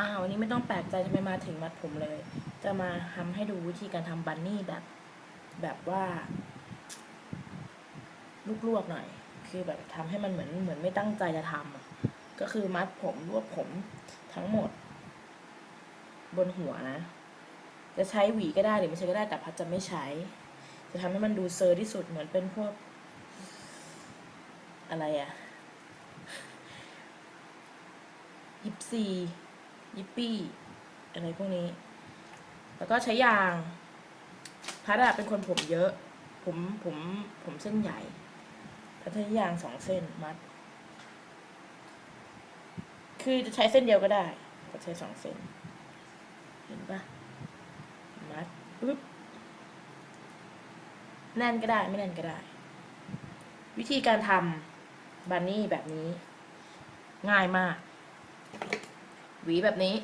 อ้าววันนี้ไม่ต้องแปลกใจทำไมมาถึงมัดผมเลย จะมาทำให้ดูวิธีการทำบันนี่แบบ แบบว่าลวกๆหน่อย คือแบบทำให้มันเหมือนเหมือนไม่ตั้งใจจะทำก็คือมัดผมรวบผมทั้งหมด บนหัวนะ จะใช้หวีก็ได้หรือไม่ใช้ก็ได้แต่พัดจะไม่ใช้ จะทำให้มันดูเซอร์ที่สุดเหมือนเป็นพวก อะไรอะยิปซี ยิปปี้อะไรพวกนี้ แล้วก็ใช้ยางพัดอะเป็นคนผมเยอะ ผมผมผมเส้นใหญ่พัดใช้ยางสองเส้นมัด คือจะใช้เส้นเดียวก็ได้ ก็ใช้สองเส้น เห็นปะมัดปึ๊บแน่นก็ได้ไม่แน่นก็ได้ วิธีการทำบันนี่แบบนี้ ง่ายมาก หวีแบบนี้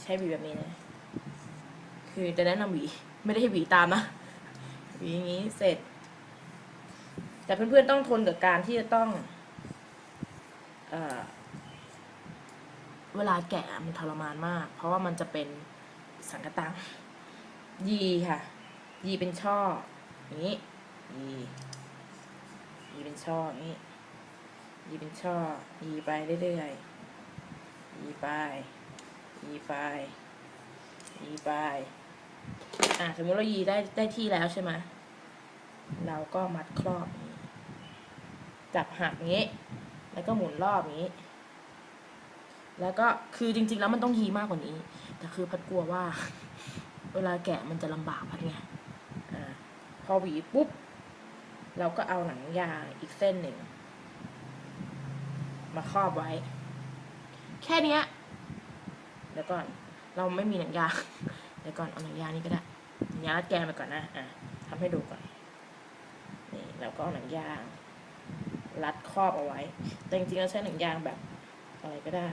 ใช้หวีแบบนี้นะ คือจะแนะนำหวี ไม่ได้ให้หวีตามนะหวีอย่างนี้เสร็จ แต่เพื่อนๆต้องทนกับการที่จะต้องเอเวลาแกะมันทรมานมาก เพราะว่ามันจะเป็นสังกตังยีค่ะ ยีเป็นช่ออย่างนี้ยียีเป็นช่ออย่างนี้ยีเป็นช่อยีไปเรื่อยๆ ยีไปยีไปยีไปอะสมมติเรายีได้ได้ที่แล้วใช่ไหมเราก็มัดครอบองจับหักงนี้ แล้วก็หมุนรอบอย่างนี้ แล้วก็คือจริง ๆ แล้วมันต้องยีมากกว่านี้ แต่คือพัดกลัวว่า เวลาแกะมันจะลำบากพัดไงอ่าพอหวีปุ๊บ เราก็เอาหนังยางอีกเส้นหนึ่ง มาครอบไว้ แค่เนี้ยเดี๋ยวก่อน เราไม่มีหนังยาง เดี๋ยวก่อนเอาหนังยางนี่ก็ได้หนังยางรัดแกนไปก่อนนะอะทำให้ดูก่อนนี่เราก็เอาหนังยาง รัดครอบเอาไว้ แต่จริงๆเราใช้หนังยางแบบอะไรก็ได้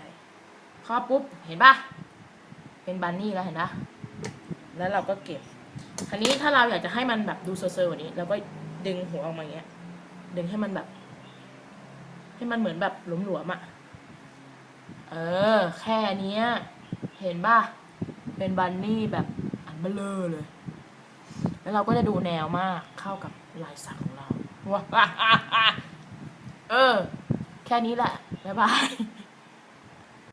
ครอบปุ๊บเห็นปะเป็นบันนี่แล้วเห็นปะแล้วเราก็เก็บคราวนี้ถ้าเราอยากจะให้มันแบบดูเซอร์ๆกว่านี้เราก็ดึงหัวออกมาอย่างเงี้ย ดึงให้มันแบบ ให้มันเหมือนแบบหลวมๆอะ่ะ เออ แค่เนี้ย เห็นป่ะ เป็นบันนี่แบบอันเบลอเลย แล้วเราก็จะดูแนวมากเข้ากับลายสักของเราว้าเออ แค่นี้แหละ บ๊ายบาย